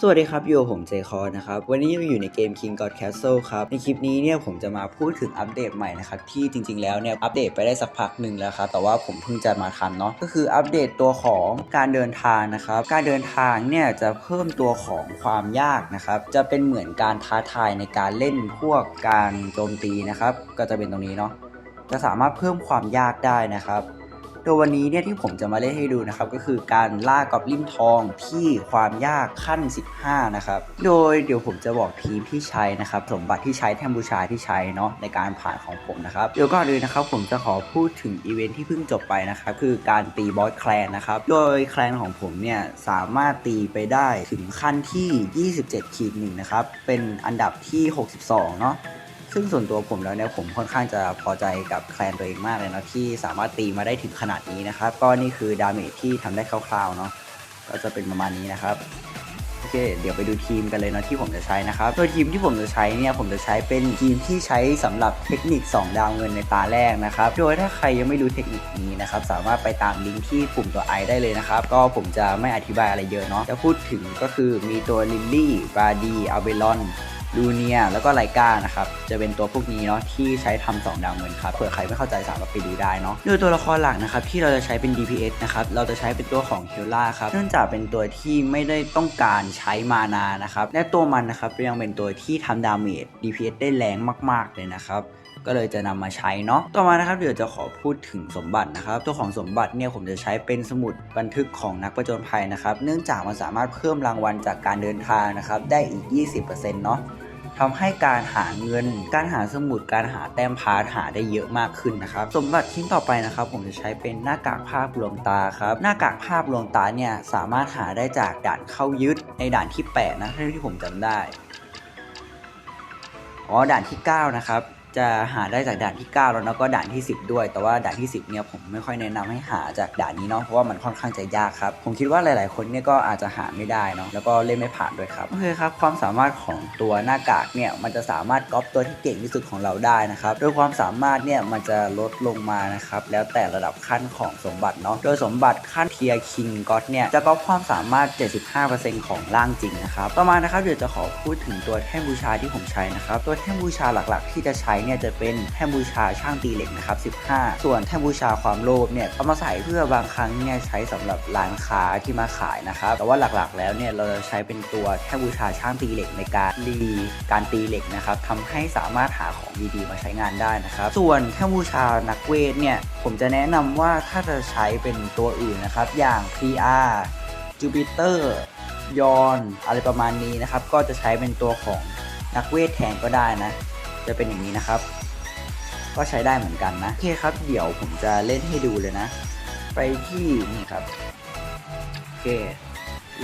สวัสดีครับอยู่ผมเจคอนะครับ วันนี้เราอยู่ในเกม King God Castle ครับ ในคลิปนี้เนี่ยผมจะมาพูดถึงอัปเดตใหม่นะครับ ที่จริงๆแล้วเนี่ยอัปเดตไปได้สักพักหนึ่งแล้วครับ แต่ว่าผมเพิ่งจะมาทันเนาะก็คืออัปเดตตัวของการเดินทางนะครับ การเดินทางเนี่ยจะเพิ่มตัวของความยากนะครับ จะเป็นเหมือนการท้าทายในการเล่นพวกการโจมตีนะครับ ก็จะเป็นตรงนี้เนาะจะสามารถเพิ่มความยากได้นะครับ โดยวันนี้เนี่ยที่ผมจะมาเล่นให้ดูนะครับก็คือการล่ากอบลิมทองที่ความยากขั้น 15 นะครับ โดยเดี๋ยวผมจะบอกทีมที่ใช้นะครับสมบัติที่ใช้แทมบูชาที่ใช้เนาะในการผ่านของผมนะครับเดี๋ยวก่อนอื่นนะครับผมจะขอพูดถึงอีเวนท์ที่เพิ่งจบไปนะครับคือการตีบอสแคลนนะครับโดยแคลนของผมเนี่ยสามารถตีไปได้ถึงขั้นที่ 27ขีดหนึ่งนะครับเป็นอันดับที่ 62 เนาะ ซึ่งส่วนตัวผมแล้วเนี่ยผมค่อนข้างจะพอใจกับแคลนตัวเองมากเลยนะที่สามารถตีมาได้ถึงขนาดนี้นะครับ ก็นี่คือดาเมจที่ทำได้คร่าวๆเนาะก็จะเป็นประมาณนี้นะครับโอเคเดี๋ยวไปดูทีมกันเลยเนาะที่ผมจะใช้นะครับโดยทีมที่ผมจะใช้เนี่ยผมจะใช้เป็นทีมที่ใช้สำหรับเทคนิค 2 ดาวเงินในตาแรกนะครับโดยถ้าใครยังไม่รู้เทคนิคนี้นะครับสามารถไปตามลิงก์ที่ปุ่มตัว i ได้เลยนะครับก็ผมจะไม่อธิบายอะไรเยอะเนาะจะพูดถึงก็คือมีตัวลิลลี่บราดีอัลเบลอน ลูเนียแล้วก็ไลกานะครับ จะเป็นตัวพวกนี้เนาะที่ใช้ทำสองดาวเงินครับเผื่อใครไม่เข้าใจสามารถไปดูได้เนาะโดยตัวละครหลักนะครับที่เราจะใช้เป็น DPS นะครับเราจะใช้เป็นตัวของเฮลล่าครับเนื่องจากเป็นตัวที่ไม่ได้ต้องการใช้มานานะครับและตัวมันนะครับยังเป็นตัวที่ทำดาเมจ DPS ได้แรงมาก ๆ เลยนะครับก็เลยจะนำมาใช้เนาะ ต่อมานะครับเดี๋ยวจะขอพูดถึงสมบัตินะครับ ตัวของสมบัติเนี่ยผมจะใช้เป็นสมุดบันทึกของนักประจนภัยนะครับ เนื่องจากมันสามารถเพิ่มรางวัลจากการเดินทางนะครับได้อีก 20%เนาะ ทำให้การหาเงิน การหาสมุดการหาแต้มพาร์ทหาได้เยอะมากขึ้นนะครับ สมบัติชิ้นต่อไปนะครับ ผมจะใช้เป็นหน้ากากภาพลวงตาครับหน้ากากภาพลวงตาเนี่ยสามารถหาได้จากด่านเข้ายึดในด่านที่ 8 นะเท่าที่ผมจำได้อ๋อด่านที่ 9 นะครับ จะหาได้จากด่านที่ 9 แล้วแล้วก็ด่านที่ 10 ด้วย แต่ว่าด่านที่ 10เนี่ยผมไม่ค่อยแนะนำให้หาจากด่านนี้เนาะเพราะว่ามันค่อนข้างจะยากครับผมคิดว่าหลาย ๆ คนเนี่ยก็อาจจะหาไม่ได้เนาะแล้วก็เล่นไม่ผ่านด้วยครับโอเคครับความสามารถของตัวหน้ากากเนี่ยมันจะสามารถก๊อปตัวที่เก่งที่สุดของเราได้นะครับโดยความสามารถเนี่ยมันจะลดลงมานะครับแล้วแต่ระดับขั้นของสมบัติเนาะโดยสมบัติขั้นเทียคิงก็อเนี่ยจะก๊อปความสามารถ 75%ของร่างจริงนะครับต่อมานะครับเดี๋ยวจะขอพูดถึงตัวแท่นบูชาที่ผมใช้นะครับตัวแท่นบูชาหลัก ๆ ที่จะใช้เนี่ยจะเป็นแท่นบูชาช่างตีเหล็กนะครับ15 ส่วนแท่นบูชาความโลภเนี่ยเอามาใส่เพื่อบางครั้งเนี่ยใช้สำหรับร้านค้าที่มาขายนะครับแต่ว่าหลักๆ แล้วเนี่ยเราจะใช้เป็นตัวแท่นบูชาช่างตีเหล็กในการรีการตีเหล็กนะครับทำให้สามารถหาของดีๆมาใช้งานได้นะครับส่วนแท่นบูชานักเวทเนี่ยผมจะแนะนำว่าถ้าจะใช้เป็นตัวอื่นนะครับอย่าง PR จูปิเตอร์ยอนอะไรประมาณนี้นะครับ ก็จะใช้เป็นตัวของนักเวทแทนก็ได้นะ จะเป็นอย่างนี้นะครับ ก็ใช้ได้เหมือนกันนะ โอเคครับ เดี๋ยวผมจะเล่นให้ดูเลยนะ ไปที่นี่ครับ โอเค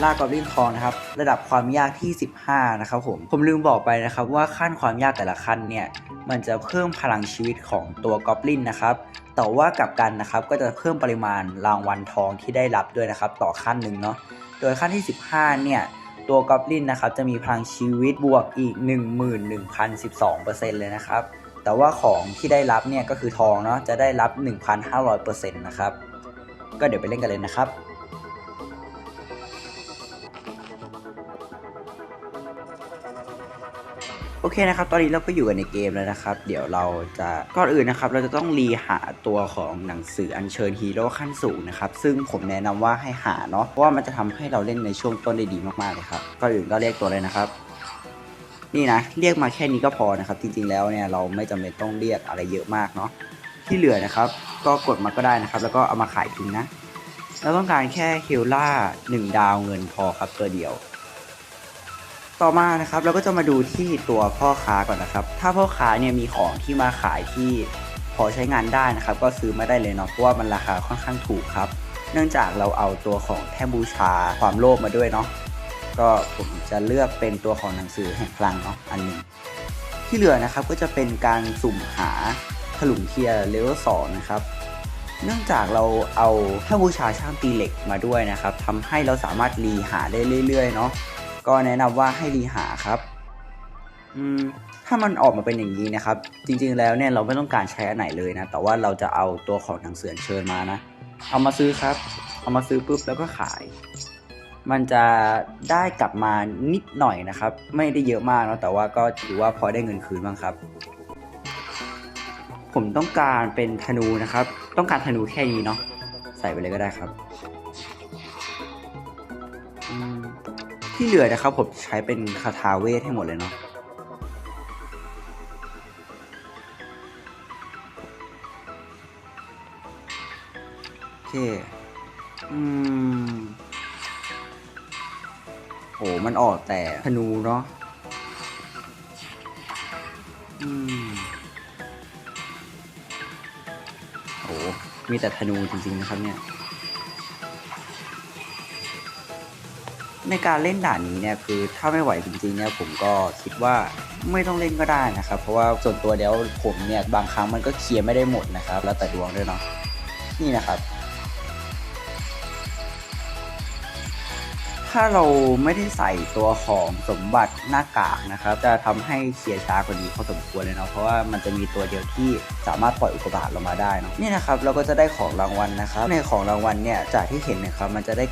ล่ากอบลินทองนะครับ ระดับความยากที่ 15 นะครับผม ผมลืมบอกไปนะครับว่าขั้นความยากแต่ละขั้นเนี่ย มันจะเพิ่มพลังชีวิตของตัวกอบลินนะครับ แต่ว่ากลับกันนะครับก็จะเพิ่มปริมาณรางวัลทองที่ได้รับด้วยนะครับ ต่อขั้นหนึ่งเนาะ โดยขั้นที่ 15 เนี่ย ตัวกอบลินนะครับจะมีพลังชีวิตบวกอีก 11,012%เลยนะครับ แต่ว่าของที่ได้รับเนี่ยก็คือทองเนาะจะได้รับ 1,500%นะครับ ก็เดี๋ยวไปเล่นกันเลยนะครับ อเคนะครับ ตอนนี้เราก็อยู่กันในเกมแล้วนะครับ เดี๋ยวเราจะก่อนอื่นนะครับ เราจะต้องรีหาตัวของหนังสืออัญเชิญฮีโร่ขั้นสูงนะครับ ซึ่งผมแนะนำว่าให้หาเนาะ เพราะว่ามันจะทำให้เราเล่นในช่วงต้นได้ดีมากๆเลยครับ ก่อนอื่นก็เรียกตัวเลยนะครับ นี่นะ เรียกมาแค่นี้ก็พอนะครับ จริงๆ แล้วเนี่ยเราไม่จำเป็นต้องเรียกอะไรเยอะมากเนาะ ที่เหลือนะครับ ก็กดมาก็ได้นะครับ แล้วก็เอามาขายทิ้งนะ เราต้องการแค่เฮลล่า1ดาวเงินพอครับตัวเดียว ต่อมานะครับเราก็จะมาดูที่ตัวพ่อค้าก่อนนะครับ ถ้าพ่อค้าเนี่ยมีของที่มาขายที่พอใช้งานได้นะครับ ก็ซื้อมาได้เลยเนาะเพราะว่ามันราคาค่อนข้างถูกครับ เนื่องจากเราเอาตัวของแทมบูชาความโลภมาด้วยเนาะก็ผมจะเลือกเป็นตัวของหนังสือแห่งพลังเนาะอันหนึ่งที่เหลือนะครับก็จะเป็นการสุ่มหาถลุงเทียร์เลเวลสองนะครับเนื่องจากเราเอาแทมบูชาช่างตีเหล็กมาด้วยนะครับทำให้เราสามารถรีหาได้เรื่อยๆเนาะ ก็แนะนำว่าให้รีหาครับอืมถ้ามันออกมาเป็นอย่างนี้นะครับ จริงๆแล้วเนี่ยเราไม่ต้องการใช้อันไหนเลยนะ แต่ว่าเราจะเอาตัวของหนังเสือเชิญมานะ เอามาซื้อครับ เอามาซื้อปุ๊บแล้วก็ขาย มันจะได้กลับมานิดหน่อยนะครับ ไม่ได้เยอะมากเนาะแต่ว่าก็ถือว่าพอได้เงินคืนบ้างครับ ผมต้องการเป็นธนูนะครับ ต้องการธนูแค่นี้เนาะใส่ไปเลยก็ได้ครับ ที่เหลือนะครับผมใช้เป็นคาถาเวทให้หมดเลยเนาะโอเค อืมโหมันออกแต่ธนูเนาะอืมโอ้มีแต่ธนูจริงๆนะครับเนี่ย ในการเล่นด่านนี้เนี่ยคือถ้าไม่ไหวจริงๆเนี่ยผมก็คิดว่าไม่ต้องเล่นก็ได้นะครับ เพราะว่าส่วนตัวเดี๋ยวผมเนี่ยบางครั้งมันก็เคลียร์ไม่ได้หมดนะครับ แล้วแต่ดวงด้วยเนาะนี่นะครับ ถ้าเราไม่ได้ใส่ตัวของสมบัติหน้ากากนะครับ จะทำให้เคลียร์ช้ากว่านี้พอสมควรเลยเนาะเพราะว่ามันจะมีตัวเดียวที่สามารถปล่อยอุกกาบาตลงมาได้เนาะนี่นะครับเราก็จะได้ของรางวัลนะครับ ในของรางวัลเนี่ยจากที่เห็นนะครับมันจะได้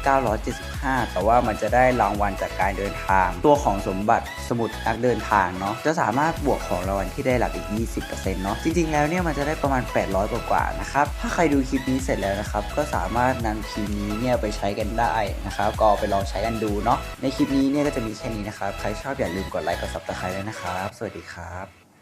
975 แต่ว่ามันจะได้รางวัลจากการเดินทาง ตัวของสมบัติสมุดนักเดินทางเนาะจะสามารถบวกของรางวัลที่ได้รับอีก 20%เนาะจริงๆ แล้วเนี่ยมันจะได้ประมาณ 800 กว่าๆนะครับถ้าใครดูคลิปนี้เสร็จแล้วนะครับก็สามารถนำคีย์นี้เนี่ยไปใช้กันได้นะครับก็ไปลองใช้กันดูเนาะในคลิปนี้เนี่ยก็จะมีแค่นี้นะครับใครชอบอย่าลืมกดไลค์กด subscribe ด้วยนะครับ สวัสดีครับ